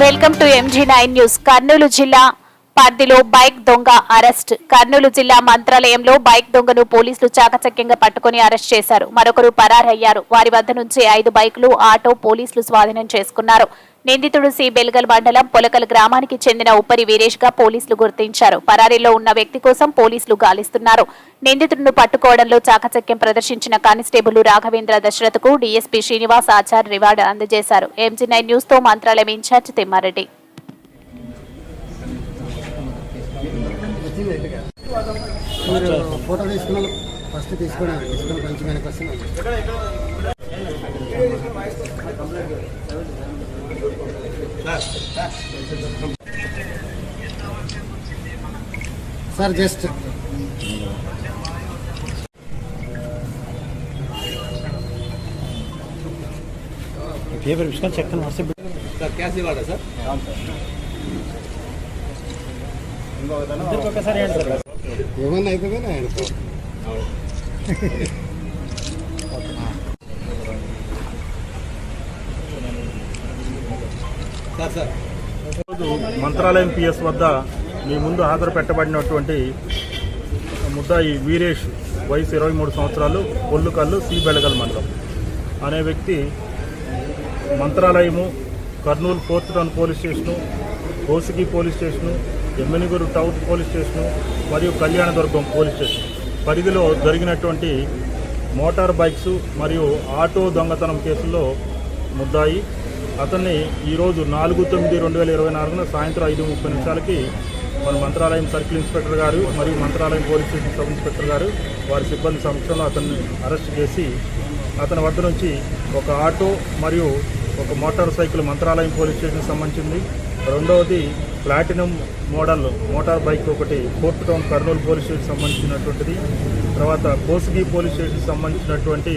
Welcome to MG nine news Kurnool జిల్లా పరిధిలో bike దొంగ అరెస్ట్. కర్నూలు జిల్లా మంత్రాలయంలో బైక్ దొంగను పోలీసులు చాకచక్యంగా పట్టుకుని అరెస్ట్ చేశారు. మరొకరు పరారయ్యారు. వారి వద్ద నుంచి ఐదు బైకులు ఆటో పోలీసులు స్వాధీనం చేసుకున్నారు. నిందితుడు సి. బెల్గల్ మండలం పొలకల్ గ్రామానికి చెందిన ఉప్పరి వీరేష్గా పోలీసులు గుర్తించారు. పరారీలో ఉన్న వ్యక్తి కోసం పోలీసులు గాలిస్తున్నారు. నిందితుడిని పట్టుకోవడంలో చాకచక్యం ప్రదర్శించిన కానిస్టేబుల్ రాఘవేంద్ర దశరథకు డీఎస్పీ శ్రీనివాస్ ఆచార్ రివార్డు అందజేశారు. ఎంజీ నైన్ న్యూస్తో మంత్రాలయం ఇన్ఛార్జ్ తిమ్మారెడ్డి. మీరు ఫోటో తీసుకున్న ఫస్ట్ తీసుకుని తీసుకుని కొంచెం వెనక్కి వస్తున్నాను సార్ జస్ట్. పేపర్ విషయం చెక్ వాట్సాప్ ఒకసారి ఏంటి సార్. ఏమన్నా అవుతుందని మంత్రాలయం పిఎస్ వద్ద మీ ముందు హాజరు పెట్టబడినటువంటి ముద్దాయి వీరేష్ వయసు ఇరవై మూడు సంవత్సరాలు ఒల్లుకల్లు సి బెళగల్ మండలం. అనే వ్యక్తి Mantralayam Kurnool fourth town police station కోసుకి police station Yemmiganur town police station మరియు కళ్యాణదుర్గం పోలీస్ స్టేషన్. పరిధిలో జరిగినటువంటి మోటార్ బైక్స్ మరియు ఆటో దొంగతనం కేసుల్లో ముద్దాయి. అతన్ని ఈరోజు నాలుగు తొమ్మిది రెండు వేల ఇరవై నాలుగున సాయంత్రం ఐదు ముప్పై నిమిషాలకి మన మంత్రాలయం సర్కిల్ ఇన్స్పెక్టర్ గారు మరియు Mantralayam police station sub inspector గారు వారి సిబ్బంది సమక్షంలో అతన్ని అరెస్ట్ చేసి అతని వద్ద నుంచి ఒక ఆటో మరియు ఒక మోటార్ సైకిల్ మంత్రాలయం పోలీస్ స్టేషన్కి సంబంధించింది. రెండవది ప్లాటినం మోడల్ మోటార్ బైక్ ఒకటి fourth town Kurnool police station సంబంధించినటువంటిది తర్వాత కోసుగి పోలీస్ స్టేషన్ సంబంధించినటువంటి